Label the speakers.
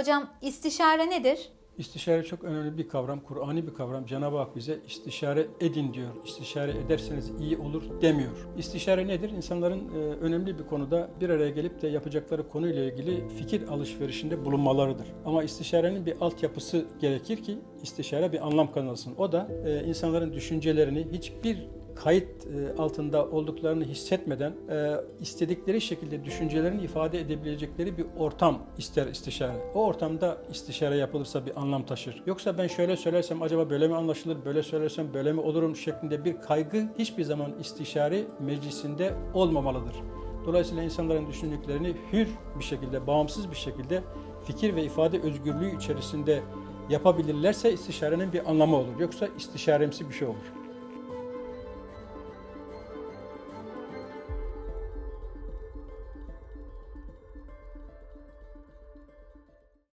Speaker 1: Hocam istişare nedir?
Speaker 2: İstişare çok önemli bir kavram, Kur'an'i bir kavram. Cenab-ı Hak bize istişare edin diyor. İstişare ederseniz iyi olur demiyor. İstişare nedir? İnsanların e, önemli bir konuda bir araya gelip de yapacakları konuyla ilgili fikir alışverişinde bulunmalarıdır. Ama istişarenin bir altyapısı gerekir ki istişare bir anlam kazanılsın. O da e, insanların düşüncelerini hiçbir kayıt e, altında olduklarını hissetmeden e, istedikleri şekilde düşüncelerini ifade edebilecekleri bir ortam ister istişare. O ortamda istişare yapılırsa bir anlam taşır. Yoksa ben şöyle söylersem acaba böyle mi anlaşılır, böyle söylersem böyle mi olurum şeklinde bir kaygı hiçbir zaman istişare meclisinde olmamalıdır. Dolayısıyla insanların düşündüklerini hür bir şekilde, bağımsız bir şekilde fikir ve ifade özgürlüğü içerisinde yapabilirlerse istişarenin bir anlamı olur. Yoksa istişaremsi bir şey olur.